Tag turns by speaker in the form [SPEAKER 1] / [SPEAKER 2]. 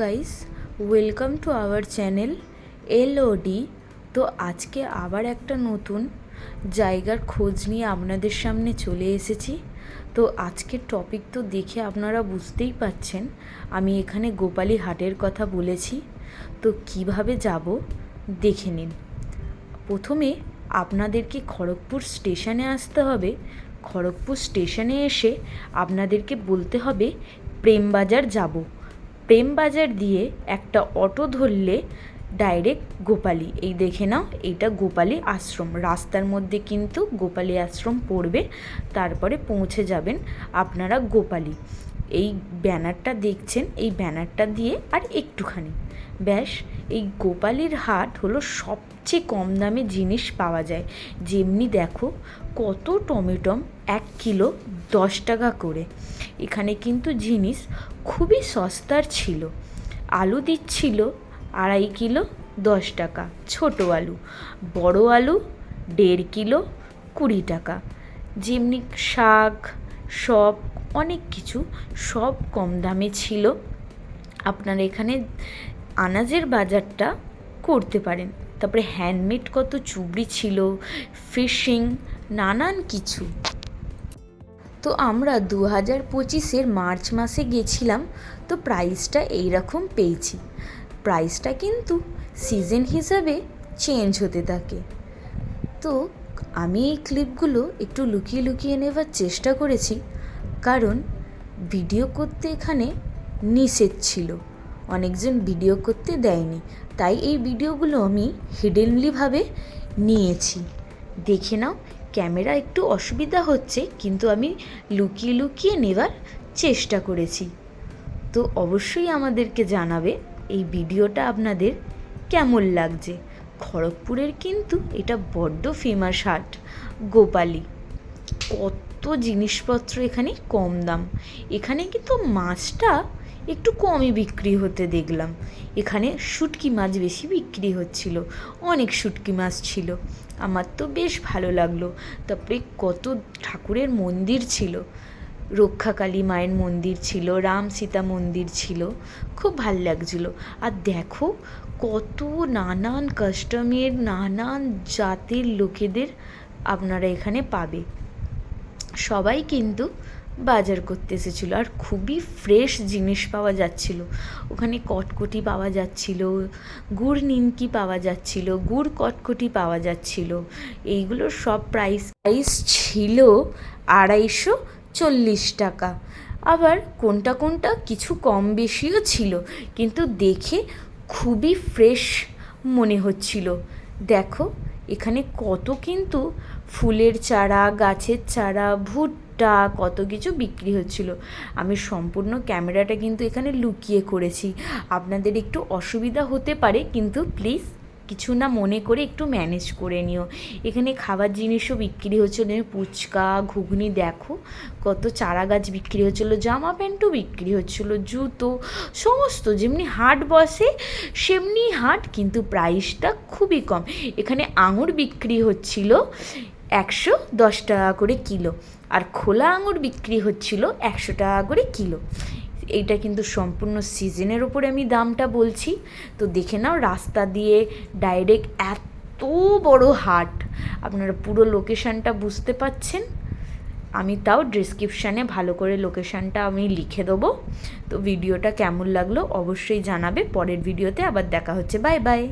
[SPEAKER 1] Guys, welcome to our channel LOD. তো আজকে আবার একটা নতুন জায়গার খোঁজ নিয়ে আপনাদের সামনে চলে এসেছি। তো আজকের টপিক তো দেখে আপনারা বুঝতেই পাচ্ছেন, আমি এখানে গোপালী হাটের কথা বলেছি। তো কীভাবে যাব দেখে নিন। প্রথমে আপনাদেরকে খড়গপুর স্টেশনে আসতে হবে। খড়গপুর স্টেশনে এসে আপনাদেরকে বলতে হবে, প্রেমবাজার যাব। প্রেমবাজার দিয়ে একটা অটো ধরলে ডাইরেক্ট গোপালী। এই দেখে নাও, এইটা গোপালী আশ্রম। রাস্তার মধ্যে কিন্তু গোপালী আশ্রম পড়বে, তারপরে পৌঁছে যাবেন আপনারা গোপালী। এই ব্যানারটা দেখছেন, এই ব্যানারটা দিয়ে আর একটুখানি। ব্যাস, এই গোপালীর হাট হলো সবচেয়ে কম দামে জিনিস পাওয়া যায়। যেমনি দেখো, কত টমেটম এক কিলো দশ টাকা করে। এখানে কিন্তু জিনিস খুবই সস্তার ছিল। আলু দিচ্ছিল আড়াই কিলো দশ টাকা, ছোটো আলু, বড় আলু দেড় কিলো কুড়ি টাকা। যেমনি শাক, সব অনেক কিছু, সব কম দামে ছিল। আপনার এখানে আনাজের বাজারটা করতে পারেন। তারপরে হ্যান্ডমেড কত চুবড়ি ছিল ফিশিং নানান কিছু। তো আমরা দু হাজার পঁচিশের মার্চ মাসে গেছিলাম, তো প্রাইসটা এইরকম পেয়েছি। প্রাইসটা কিন্তু সিজন হিসাবে চেঞ্জ হতে থাকে। তো আমি এই ক্লিপগুলো একটু লুকিয়ে লুকিয়ে নেবার চেষ্টা করেছি। কারণ ভিডিও করতে এখানে নিষেধ ছিল। অনেকজন ভিডিও করতে দেয়নি। তাই এই ভিডিওগুলো আমি হিডেনলিভাবে নিয়েছি। দেখে নাও, ক্যামেরা একটু অসুবিধা হচ্ছে, কিন্তু আমি লুকিয়ে লুকিয়ে নেবার চেষ্টা করেছি। তো অবশ্যই আমাদেরকে জানাবে, এই ভিডিওটা আপনাদের কেমন লাগছে? খড়গপুরের কিন্তু এটা বড্ড ফেমাস হাট, গোপালী। কত জিনিসপত্র এখানে কম দাম। এখানে কিন্তু মাছটা একটু কমই বিক্রি হতে দেখলাম। এখানে শুটকি মাছ বেশি বিক্রি হচ্ছিল। অনেক শুটকি মাছ ছিল। আমার তো বেশ ভালো লাগল। তারপরে কত ঠাকুরের মন্দির ছিল। রক্ষাকালী মায়ের মন্দির ছিল, রাম সীতা মন্দির ছিল। খুব ভালো লাগছিল। আর দেখো কত নানান কাস্টমের নানান জাতির লোকেদের আপনারা এখানে পাবে। সবাই কিন্তু বাজার করতে এসেছিল আর খুবই ফ্রেশ জিনিস পাওয়া যাচ্ছিল। ওখানে কটকটি পাওয়া যাচ্ছিল, গুড় নিমকি পাওয়া যাচ্ছিল, গুড় কটকটি পাওয়া যাচ্ছিল। এইগুলোর সব প্রাইস প্রাইস ছিল আড়াইশো চল্লিশ টাকা। আবার কোনটা কোনটা কিছু কম বেশিও ছিল, কিন্তু দেখে খুবই ফ্রেশ মনে হচ্ছিল। দেখো এখানে কত কিন্তু ফুলের চারা, গাছের চারা, ভুট্টা, কত কিছু বিক্রি হচ্ছিল। আমি সম্পূর্ণ ক্যামেরাটা কিন্তু এখানে লুকিয়ে করেছি। আপনাদের একটু অসুবিধা হতে পারে, কিন্তু প্লিজ কিছু না মনে করে একটু ম্যানেজ করে নিও। এখানে খাবার জিনিসও বিক্রি হচ্ছিল ফুচকা, ঘুগনি দেখো, কত চারা গাছ বিক্রি হচ্ছিল, জামা প্যান্টও বিক্রি হচ্ছিল, জুতো, সমস্ত যেমনি হাট বসে, সেমনি হাট, কিন্তু প্রাইসটা খুবই কম। এখানে আঙুর বিক্রি হচ্ছিল একশো দশ টাকা করে কিলো, আর খোলা আঙুর বিক্রি হচ্ছিল একশো টাকা করে কিলো। এইটা কিন্তু সম্পূর্ণ সিজনের ওপরে আমি দামটা বলছি। তো দেখে নাও, রাস্তা দিয়ে ডাইরেক্ট এত বড় হাট। আপনারা পুরো লোকেশানটা বুঝতে পাচ্ছেন? আমি তাও ডিসক্রিপশানে ভালো করে লোকেশানটা আমি লিখে দেবো। তো ভিডিওটা কেমন লাগল অবশ্যই জানাবে। পরের ভিডিওতে আবার দেখা হচ্ছে। Bye bye